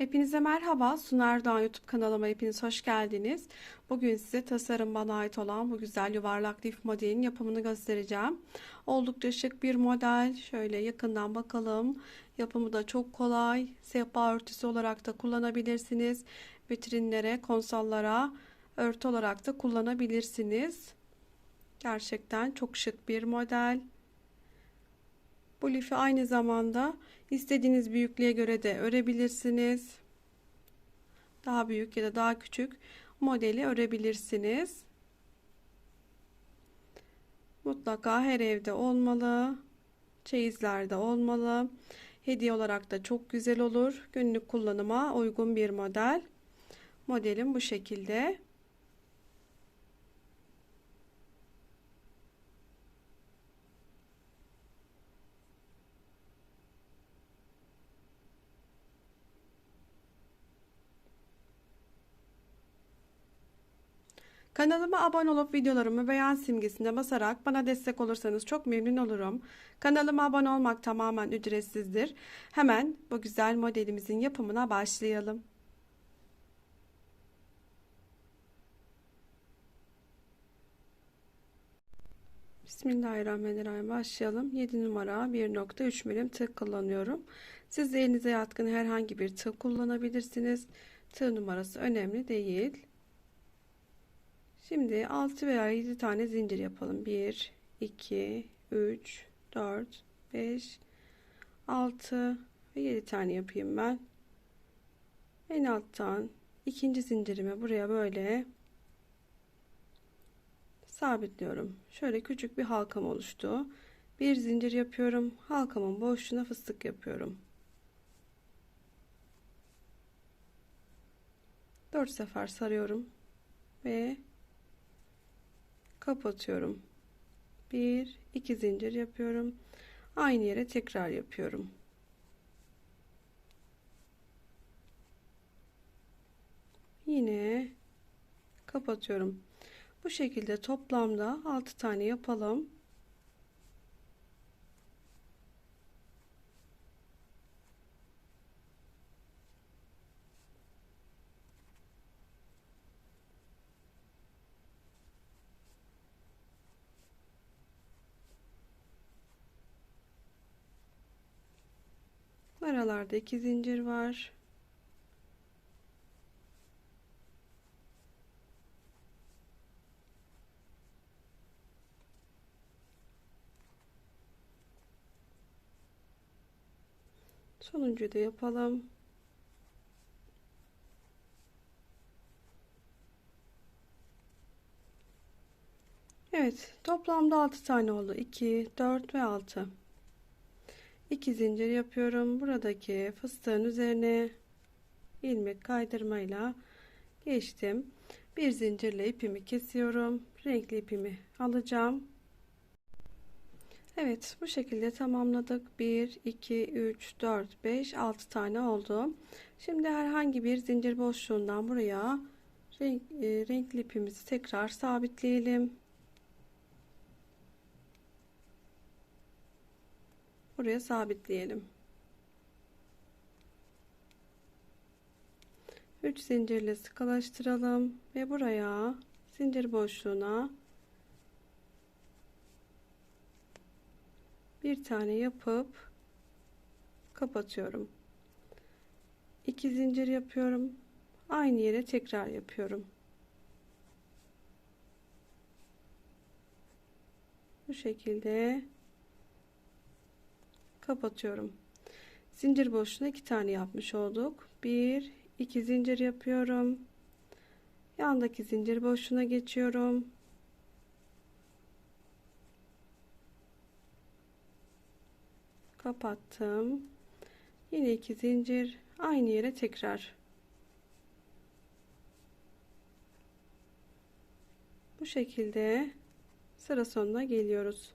Hepinize merhaba. Sunar Doğan YouTube kanalıma hepiniz hoş geldiniz. Bugün size tasarım bana ait olan bu güzel yuvarlak lif modelin yapımını göstereceğim. Oldukça şık bir model. Şöyle yakından bakalım. Yapımı da çok kolay. Sehpa örtüsü olarak da kullanabilirsiniz. Vitrinlere, konsollara örtü olarak da kullanabilirsiniz. Gerçekten çok şık bir model. Bu lifi aynı zamanda istediğiniz büyüklüğe göre de örebilirsiniz. Daha büyük ya da daha küçük modeli örebilirsiniz. Mutlaka her evde olmalı. Çeyizlerde olmalı. Hediye olarak da çok güzel olur. Günlük kullanıma uygun bir model. Modelim bu şekilde. Kanalıma abone olup videolarımı beğen simgesine basarak bana destek olursanız çok memnun olurum. Kanalıma abone olmak tamamen ücretsizdir. Hemen bu güzel modelimizin yapımına başlayalım. Bismillahirrahmanirrahim başlayalım. 7 numara 1.3 milim tığ kullanıyorum. Siz de elinize yatkın herhangi bir tığ kullanabilirsiniz. Tığ numarası önemli değil. Şimdi 6 veya 7 tane zincir yapalım. 1, 2, 3, 4, 5, 6 ve 7 tane yapayım ben. En alttan ikinci zincirimi buraya böyle sabitliyorum. Şöyle küçük bir halkam oluştu. Bir zincir yapıyorum. Halkamın boşluğuna fıstık yapıyorum. 4 sefer sarıyorum ve kapatıyorum. Bir, iki zincir yapıyorum. Aynı yere tekrar yapıyorum. Yine kapatıyorum. Bu şekilde toplamda 6 tane yapalım. Aralarda iki zincir var. Sonuncuyu da yapalım. Evet, toplamda 6 tane oldu. 2, 4 ve 6. 2 zincir yapıyorum. Buradaki fıstığın üzerine ilmek kaydırmayla geçtim. Bir zincirle ipimi kesiyorum. Renkli ipimi alacağım. Evet bu şekilde tamamladık. 1, 2, 3, 4, 5, 6 tane oldu. Şimdi herhangi bir zincir boşluğundan buraya renk, e, renkli ipimizi tekrar sabitleyelim. Buraya sabitleyelim. 3 zincirle sıkılaştıralım ve buraya zincir boşluğuna bir tane yapıp kapatıyorum. 2 zincir yapıyorum. Aynı yere tekrar yapıyorum. Bu şekilde kapatıyorum. Zincir boşluğuna iki tane yapmış olduk. Bir, iki zincir yapıyorum. Yandaki zincir boşluğuna geçiyorum. Kapattım. Yine iki zincir aynı yere tekrar. Bu şekilde sıra sonuna geliyoruz.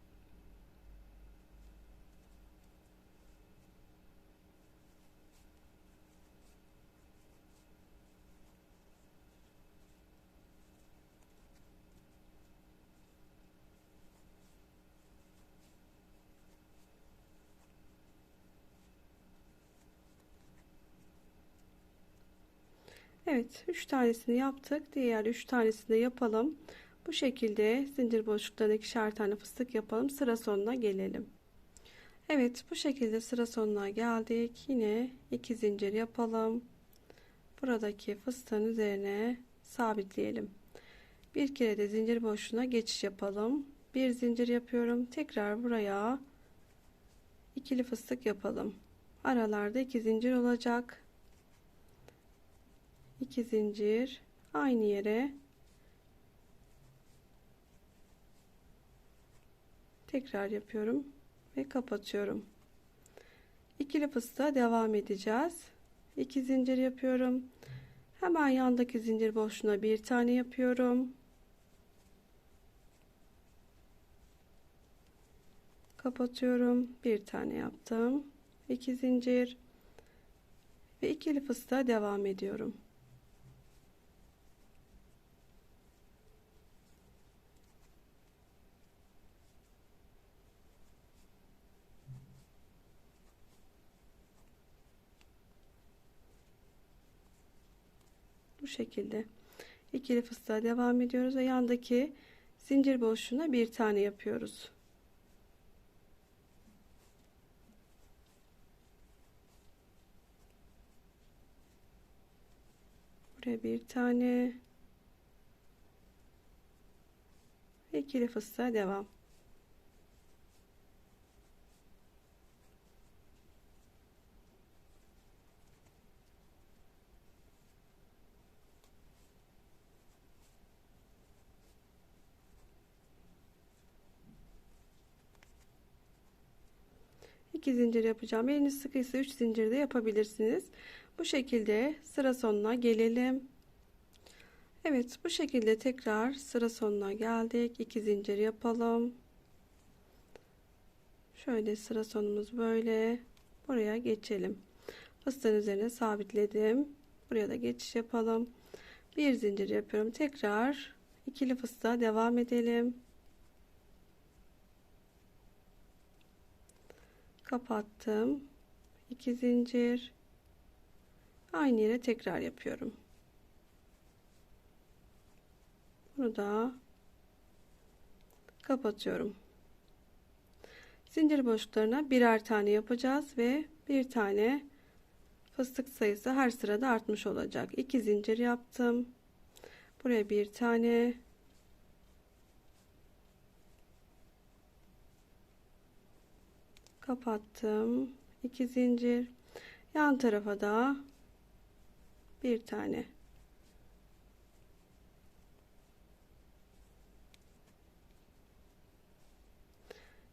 Evet 3 tanesini yaptık. Diğer 3 tanesini de yapalım. Bu şekilde zincir boşluklarına ikişer tane fıstık yapalım. Sıra sonuna gelelim. Evet bu şekilde sıra sonuna geldik. Yine iki zincir yapalım. Buradaki fıstığın üzerine sabitleyelim. Bir kere de zincir boşluğuna geçiş yapalım. Bir zincir yapıyorum. Tekrar buraya ikili fıstık yapalım. Aralarda iki zincir olacak. 2 zincir aynı yere tekrar yapıyorum ve kapatıyorum. İkili fıstığa devam edeceğiz. 2 zincir yapıyorum. Hemen yandaki zincir boşluğuna bir tane yapıyorum. Kapatıyorum. Bir tane yaptım. 2 zincir ve ikili fıstığa devam ediyorum. Bu şekilde ikili fıstığa devam ediyoruz ve yandaki zincir boşluğuna bir tane yapıyoruz. Buraya bir tane ikili fıstığa devam. İki zincir yapacağım. Eliniz sıkıysa 3 zincir de yapabilirsiniz. Bu şekilde sıra sonuna gelelim. Evet bu şekilde tekrar sıra sonuna geldik. 2 zincir yapalım. Şöyle sıra sonumuz böyle. Buraya geçelim. Fıstığın üzerine sabitledim. Buraya da geçiş yapalım. Bir zincir yapıyorum. Tekrar ikili fıstığa devam edelim. Kapattım. 2 zincir. Aynı yere tekrar yapıyorum. Bunu da kapatıyorum. Zincir boşluklarına birer tane yapacağız ve bir tane fıstık sayısı her sırada artmış olacak. 2 zincir yaptım. Buraya bir tane kapattım. 2 zincir. Yan tarafa da bir tane.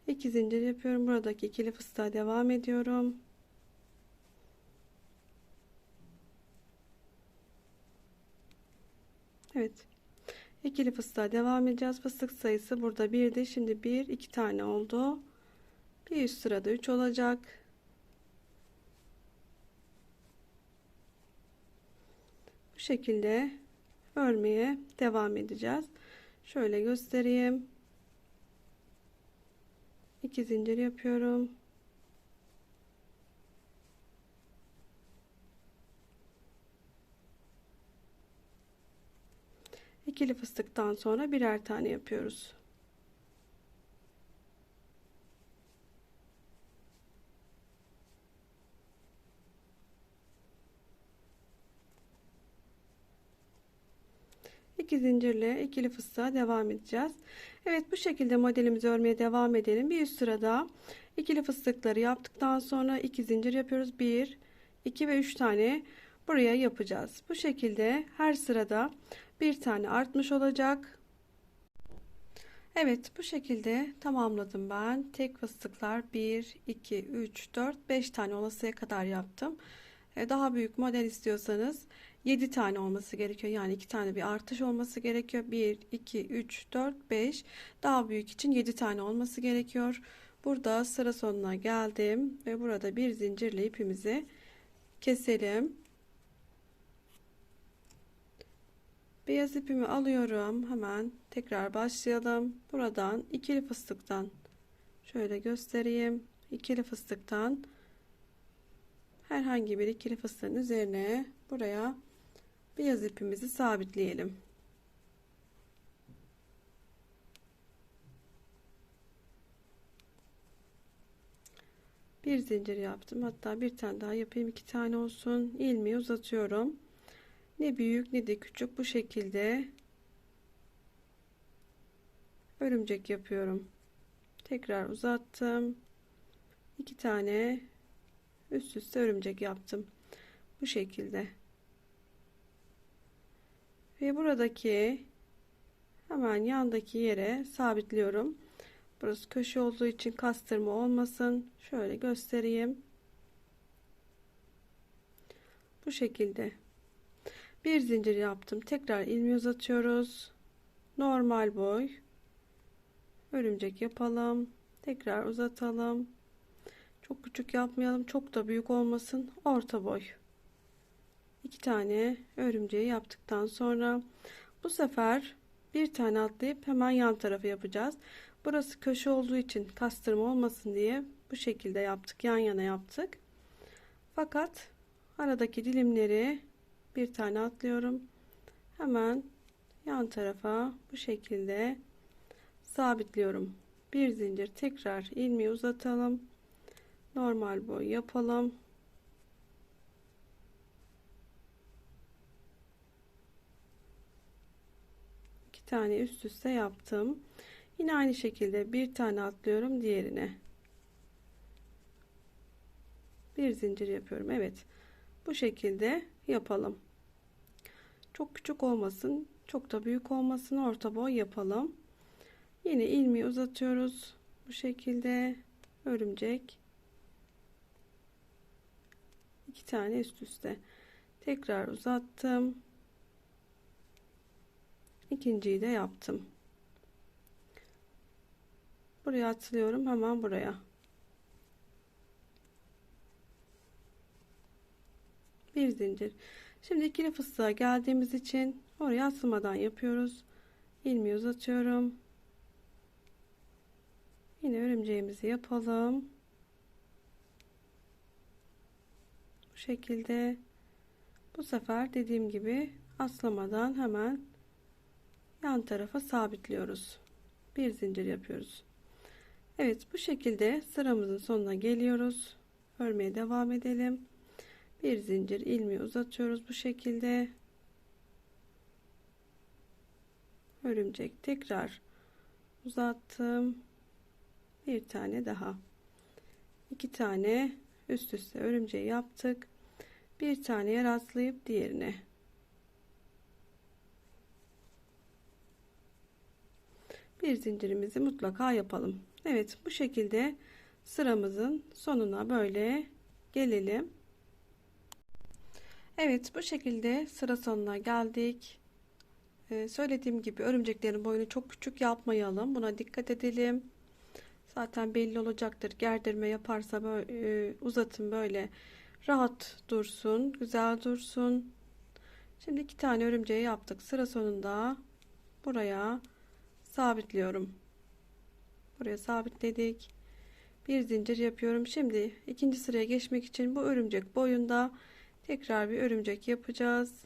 İki zincir yapıyorum. Buradaki ikili fıstığa devam ediyorum. Evet. İkili fıstığa devam edeceğiz. Fıstık sayısı burada birdi. Şimdi bir iki tane oldu bir üst sırada 3 olacak. Bu şekilde örmeye devam edeceğiz. Şöyle göstereyim. 2 zincir yapıyorum. İkili fıstıktan sonra birer tane yapıyoruz. İki zincirle ikili fıstığa devam edeceğiz. Evet bu şekilde modelimizi örmeye devam edelim. Bir üst sırada ikili fıstıkları yaptıktan sonra iki zincir yapıyoruz. 1 2 ve 3 tane buraya yapacağız. Bu şekilde her sırada bir tane artmış olacak. Evet bu şekilde tamamladım ben. Tek fıstıklar 1 2 3 4 5 tane olasıya kadar yaptım. E, daha büyük model istiyorsanız 7 tane olması gerekiyor. Yani 2 tane bir artış olması gerekiyor. 1, 2, 3, 4, 5. Daha büyük için 7 tane olması gerekiyor. Burada sıra sonuna geldim ve burada bir zincirle ipimizi keselim. Beyaz ipimi alıyorum. Hemen tekrar başlayalım. Buradan ikili fıstıktan şöyle göstereyim. İkili fıstıktan herhangi bir ikili fıstığın üzerine buraya beyaz ipimizi sabitleyelim. Bir zincir yaptım. Hatta bir tane daha yapayım. iki tane olsun. ilmeği uzatıyorum. Ne büyük ne de küçük bu şekilde örümcek yapıyorum. Tekrar uzattım. iki tane üst üste örümcek yaptım. Bu şekilde. Ve buradaki hemen yandaki yere sabitliyorum. Burası köşe olduğu için kastırma olmasın. Şöyle göstereyim. Bu şekilde. Bir zincir yaptım. Tekrar ilmeği uzatıyoruz. Normal boy. Örümcek yapalım. Tekrar uzatalım. Çok küçük yapmayalım. Çok da büyük olmasın. Orta boy. İki tane örümceği yaptıktan sonra bu sefer bir tane atlayıp hemen yan tarafı yapacağız. Burası köşe olduğu için kastırma olmasın diye bu şekilde yaptık. Yan yana yaptık. Fakat aradaki dilimleri bir tane atlıyorum. Hemen yan tarafa bu şekilde sabitliyorum. Bir zincir tekrar ilmeği uzatalım. Normal boy yapalım. İki tane üst üste yaptım. Yine aynı şekilde bir tane atlıyorum diğerine. Bir zincir yapıyorum. Evet. Bu şekilde yapalım. Çok küçük olmasın, çok da büyük olmasın. Orta boy yapalım. Yine ilmeği uzatıyoruz. Bu şekilde örümcek. İki tane üst üste. Tekrar uzattım. İkinciyi de yaptım. Buraya atlıyorum hemen buraya. Bir zincir. Şimdi ikili fıstığa geldiğimiz için oraya atılmadan yapıyoruz. ilmeği uzatıyorum. Yine örümceğimizi yapalım. Şekilde bu sefer dediğim gibi aslamadan hemen yan tarafa sabitliyoruz. Bir zincir yapıyoruz. Evet bu şekilde sıramızın sonuna geliyoruz. Örmeye devam edelim. Bir zincir ilmeği uzatıyoruz bu şekilde. Örümcek tekrar uzattım. Bir tane daha. iki tane üst üste örümceği yaptık. Bir tane yer atlayıp diğerine. Bir zincirimizi mutlaka yapalım. Evet bu şekilde sıramızın sonuna böyle gelelim. Evet bu şekilde sıra sonuna geldik. Ee, söylediğim gibi örümceklerin boyunu çok küçük yapmayalım. Buna dikkat edelim. Zaten belli olacaktır. Gerdirme yaparsa böyle e, uzatın böyle rahat dursun, güzel dursun. Şimdi iki tane örümceği yaptık. Sıra sonunda buraya sabitliyorum. Buraya sabitledik. Bir zincir yapıyorum. Şimdi ikinci sıraya geçmek için bu örümcek boyunda tekrar bir örümcek yapacağız.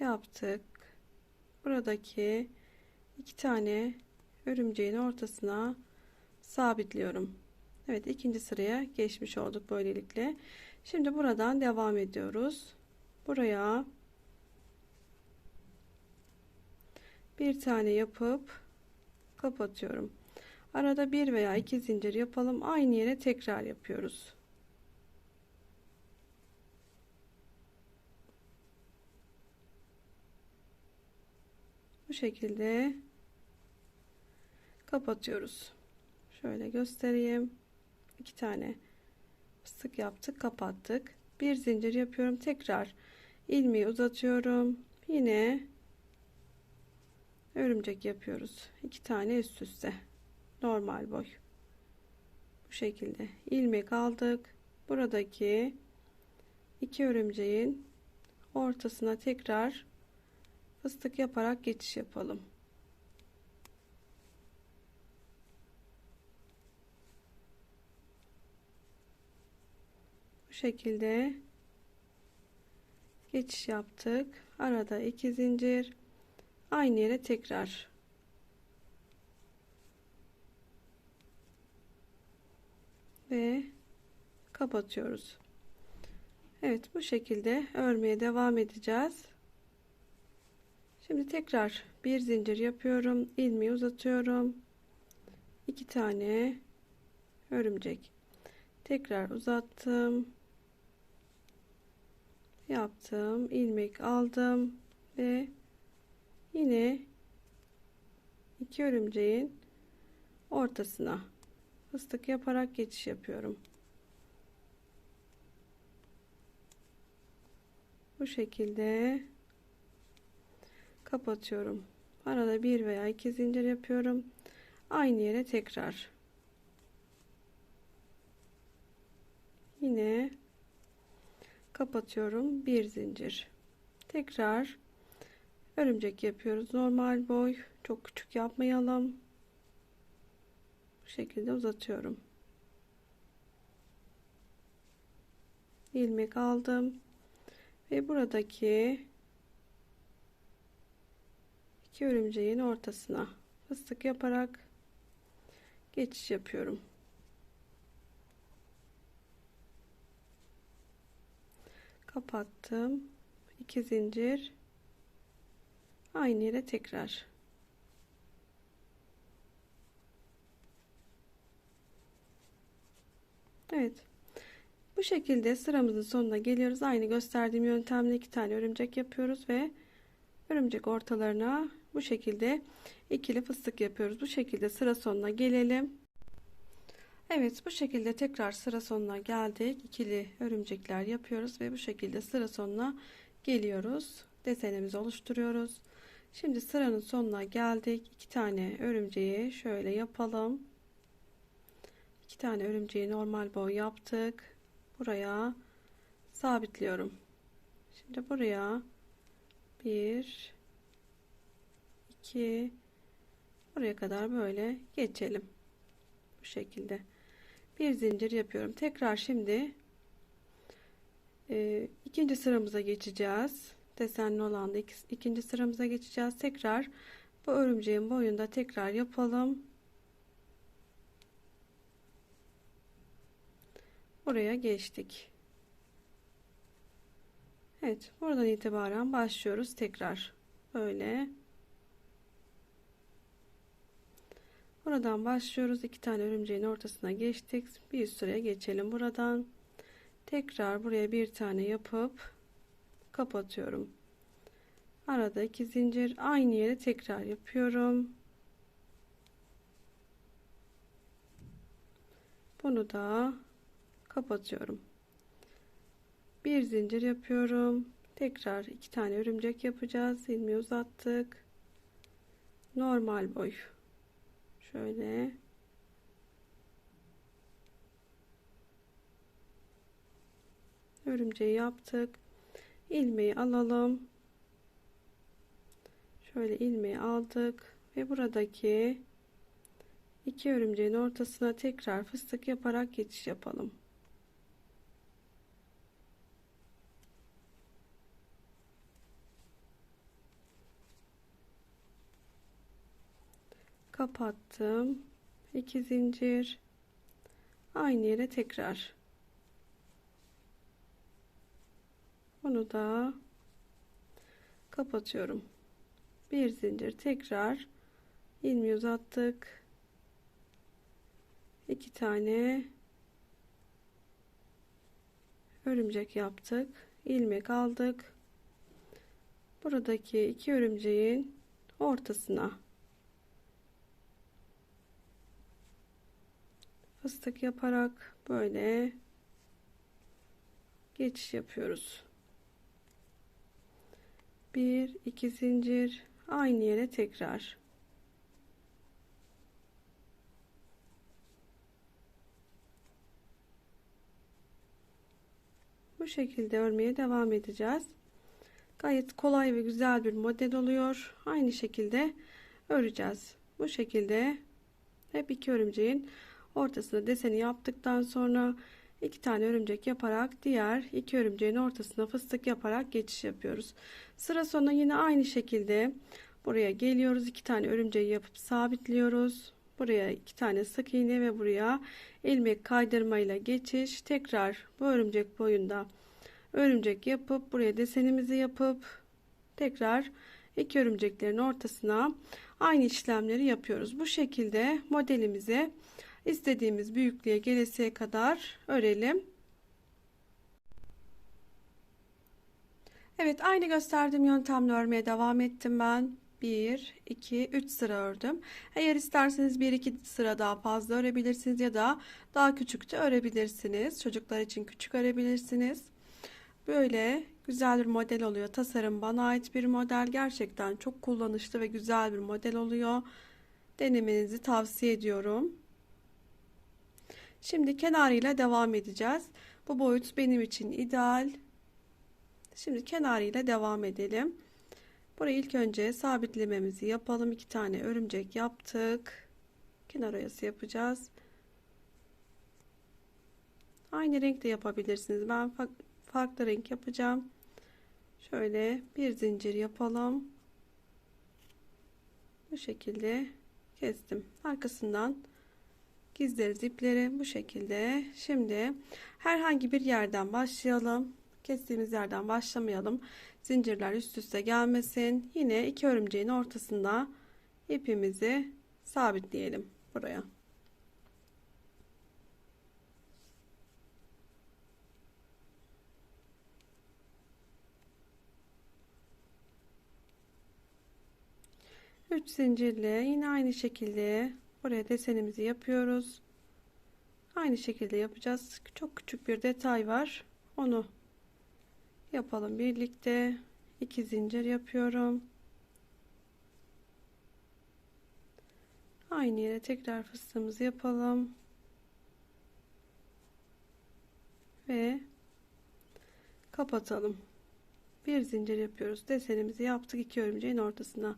Yaptık. Buradaki iki tane örümceğin ortasına sabitliyorum Evet ikinci sıraya geçmiş olduk böylelikle şimdi buradan devam ediyoruz buraya bir tane yapıp kapatıyorum. Arada bir veya iki zincir yapalım. Aynı yere tekrar yapıyoruz. Bu şekilde kapatıyoruz. Şöyle göstereyim. İki tane fıstık yaptık, kapattık. Bir zincir yapıyorum. Tekrar ilmeği uzatıyorum. Yine örümcek yapıyoruz. iki tane üst üste normal boy bu şekilde ilmek aldık buradaki iki örümceğin ortasına tekrar fıstık yaparak geçiş yapalım şekilde geçiş yaptık. Arada iki zincir. Aynı yere tekrar. Ve kapatıyoruz. Evet bu şekilde örmeye devam edeceğiz. Şimdi tekrar bir zincir yapıyorum. ilmeği uzatıyorum. iki tane örümcek. Tekrar uzattım. Yaptım. ilmek aldım ve yine iki örümceğin ortasına fıstık yaparak geçiş yapıyorum. Bu şekilde kapatıyorum. Arada bir veya iki zincir yapıyorum. Aynı yere tekrar. Yine kapatıyorum. Bir zincir. Tekrar örümcek yapıyoruz. Normal boy. Çok küçük yapmayalım. Bu şekilde uzatıyorum. ilmek aldım ve buradaki iki örümceğin ortasına fıstık yaparak geçiş yapıyorum. Kapattım. 2 zincir. Aynı yere tekrar. Evet. Bu şekilde sıramızın sonuna geliyoruz. Aynı gösterdiğim yöntemle iki tane örümcek yapıyoruz ve örümcek ortalarına bu şekilde ikili fıstık yapıyoruz. Bu şekilde sıra sonuna gelelim. Evet bu şekilde tekrar sıra sonuna geldik. İkili örümcekler yapıyoruz ve bu şekilde sıra sonuna geliyoruz. Desenimizi oluşturuyoruz. Şimdi sıranın sonuna geldik. İki tane örümceği şöyle yapalım. İki tane örümceği normal boy yaptık. Buraya sabitliyorum. Şimdi buraya bir 2 buraya kadar böyle geçelim bu şekilde bir zincir yapıyorum. Tekrar şimdi e, ikinci sıramıza geçeceğiz. Desenli olan da iki, ikinci sıramıza geçeceğiz. Tekrar bu örümceğin boyunda tekrar yapalım. Buraya geçtik. Evet buradan itibaren başlıyoruz. Tekrar böyle Buradan başlıyoruz. iki tane örümceğin ortasına geçtik. Bir sıraya geçelim buradan. Tekrar buraya bir tane yapıp kapatıyorum. Arada iki zincir aynı yere tekrar yapıyorum. Bunu da kapatıyorum. Bir zincir yapıyorum. Tekrar iki tane örümcek yapacağız. ilmeği uzattık. Normal boy Şöyle. Örümceği yaptık. ilmeği alalım. Şöyle ilmeği aldık ve buradaki iki örümceğin ortasına tekrar fıstık yaparak geçiş yapalım. Kapattım. 2 zincir. Aynı yere tekrar. Bunu da kapatıyorum. Bir zincir tekrar. İlmeği uzattık. İki tane örümcek yaptık. İlmek aldık. Buradaki iki örümceğin ortasına fıstık yaparak böyle geçiş yapıyoruz. Bir iki zincir aynı yere tekrar. Bu şekilde örmeye devam edeceğiz. Gayet kolay ve güzel bir model oluyor. Aynı şekilde öreceğiz. Bu şekilde hep iki örümceğin ortasına deseni yaptıktan sonra iki tane örümcek yaparak diğer iki örümceğin ortasına fıstık yaparak geçiş yapıyoruz. Sıra sonuna yine aynı şekilde buraya geliyoruz. iki tane örümceği yapıp sabitliyoruz. Buraya iki tane sık iğne ve buraya ilmek kaydırmayla geçiş. Tekrar bu örümcek boyunda örümcek yapıp buraya desenimizi yapıp tekrar iki örümceklerin ortasına aynı işlemleri yapıyoruz. Bu şekilde modelimizi istediğimiz büyüklüğe gelesiye kadar örelim. Evet aynı gösterdiğim yöntemle örmeye devam ettim ben. 1, 2, 3 sıra ördüm. Eğer isterseniz 1-2 sıra daha fazla örebilirsiniz ya da daha küçük de örebilirsiniz. Çocuklar için küçük örebilirsiniz. Böyle güzel bir model oluyor. Tasarım bana ait bir model. Gerçekten çok kullanışlı ve güzel bir model oluyor. Denemenizi tavsiye ediyorum. Şimdi kenarıyla devam edeceğiz. Bu boyut benim için ideal. Şimdi kenarıyla devam edelim. Burayı ilk önce sabitlememizi yapalım. İki tane örümcek yaptık. Kenar oyası yapacağız. Aynı renkte yapabilirsiniz. Ben farklı renk yapacağım. Şöyle bir zincir yapalım. Bu şekilde kestim. Arkasından gizleriz ipleri bu şekilde. Şimdi herhangi bir yerden başlayalım. Kestiğimiz yerden başlamayalım. Zincirler üst üste gelmesin. Yine iki örümceğin ortasında ipimizi sabitleyelim buraya. Üç zincirle yine aynı şekilde buraya desenimizi yapıyoruz. Aynı şekilde yapacağız. Çok küçük bir detay var. Onu yapalım birlikte. iki zincir yapıyorum. Aynı yere tekrar fıstığımızı yapalım. Ve kapatalım. Bir zincir yapıyoruz. Desenimizi yaptık. iki örümceğin ortasına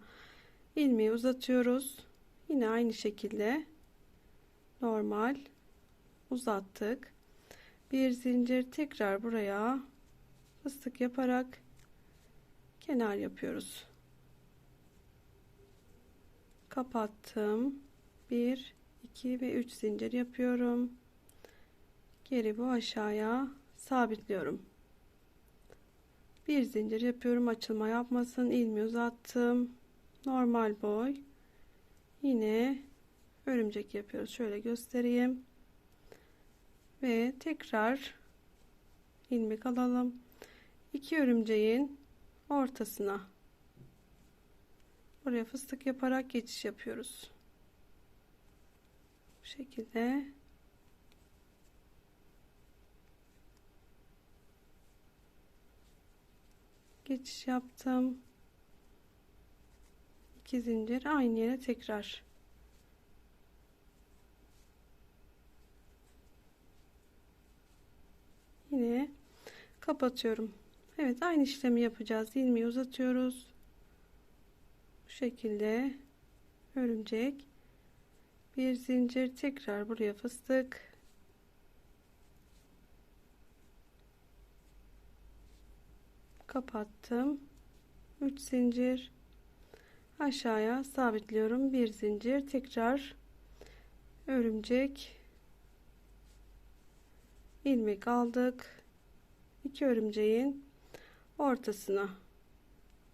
ilmeği uzatıyoruz. Yine aynı şekilde normal uzattık. Bir zincir tekrar buraya fıstık yaparak kenar yapıyoruz. Kapattım. 1 2 ve 3 zincir yapıyorum. Geri bu aşağıya sabitliyorum. Bir zincir yapıyorum açılma yapmasın ilmeği uzattım normal boy yine örümcek yapıyoruz. Şöyle göstereyim. Ve tekrar ilmek alalım. İki örümceğin ortasına. Buraya fıstık yaparak geçiş yapıyoruz. Bu şekilde. Geçiş yaptım 2 zincir aynı yere tekrar. Yine kapatıyorum. Evet aynı işlemi yapacağız. İlmeği uzatıyoruz. Bu şekilde örümcek. Bir zincir tekrar buraya fıstık. Kapattım. 3 zincir aşağıya sabitliyorum. Bir zincir. Tekrar örümcek ilmek aldık. İki örümceğin ortasına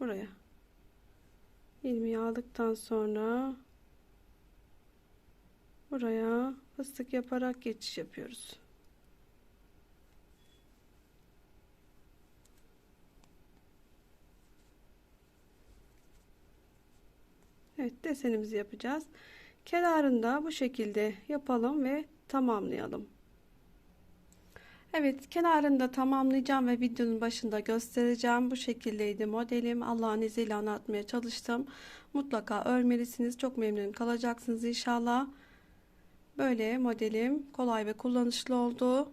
buraya ilmeği aldıktan sonra buraya fıstık yaparak geçiş yapıyoruz Desenimizi yapacağız. Kenarında bu şekilde yapalım ve tamamlayalım. Evet kenarında tamamlayacağım ve videonun başında göstereceğim. Bu şekildeydi modelim. Allah'ın izniyle anlatmaya çalıştım. Mutlaka örmelisiniz. Çok memnun kalacaksınız inşallah. Böyle modelim kolay ve kullanışlı oldu.